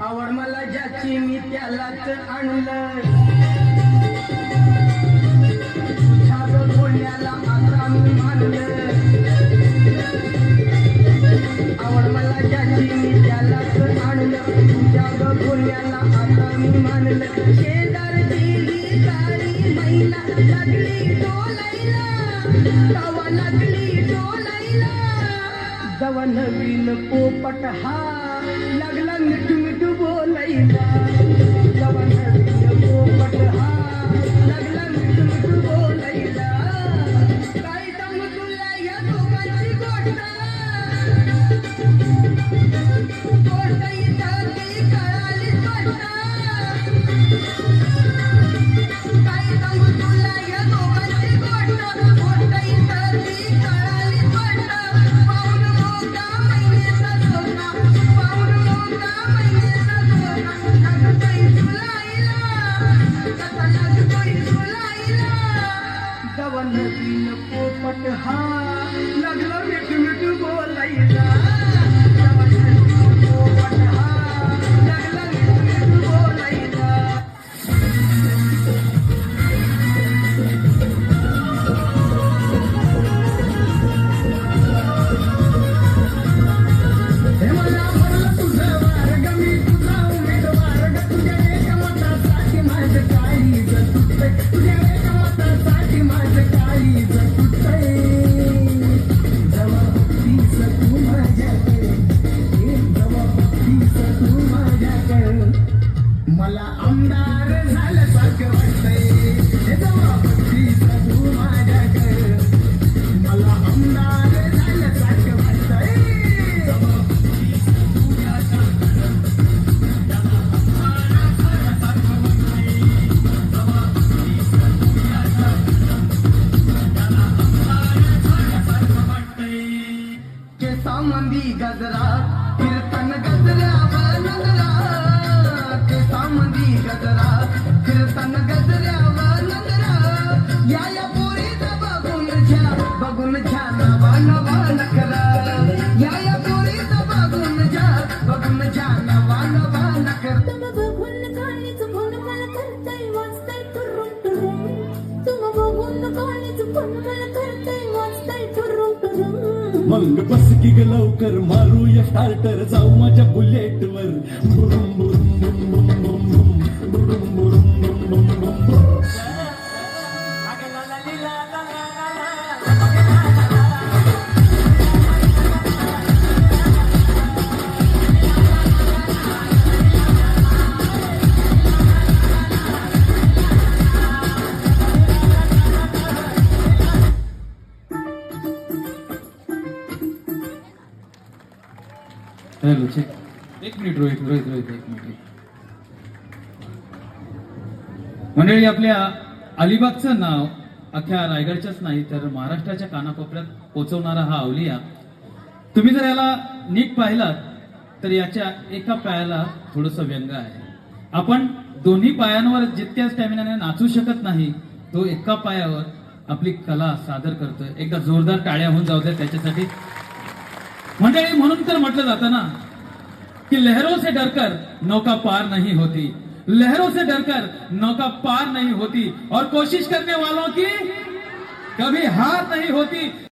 आवड मला ज्याची मी त्यालाच आणलं छाद बोलण्याला आता मी मानलं तुझ्या आता मी मानलं शेजारची ही काळी मैना लागली डोलायला तवा लागली डोलायला जवा नवीन पोपट हा लागला मिठ मिठ बोलायला जवा नवीन पोपट हा Yeah. मग बस की लवकर मारूया स्टार्टर जाऊ माझ्या बुलेटवर बुरुम बुरुम. हॅलो चेक एक मिनिट रोहित रोहित रोहित एक मिनिट. मंडळी आपल्या अलिबागचं नाव अख्ख्या रायगडच्याच नाही तर महाराष्ट्राच्या कानाकोपऱ्यात पोचवणारा हा अवलिया. तुम्ही जर याला नीट पाहिलात तर याच्या एका पायाला थोडस व्यंग आहे. आपण दोन्ही पायांवर जितक्या स्टॅमिनाने नाचू शकत नाही तो एका पायावर आपली कला सादर करतोय. एकदा जोरदार टाळ्या होऊन जाऊ द्या त्याच्यासाठी म्हणजे मंडळी म्हणून तर म्हटलं जातं ना की लहरों से डरकर नौका पार नहीं होती. लहरों से डरकर नौका पार नहीं होती. और कोशिश करने वालों की कभी हार नहीं होती.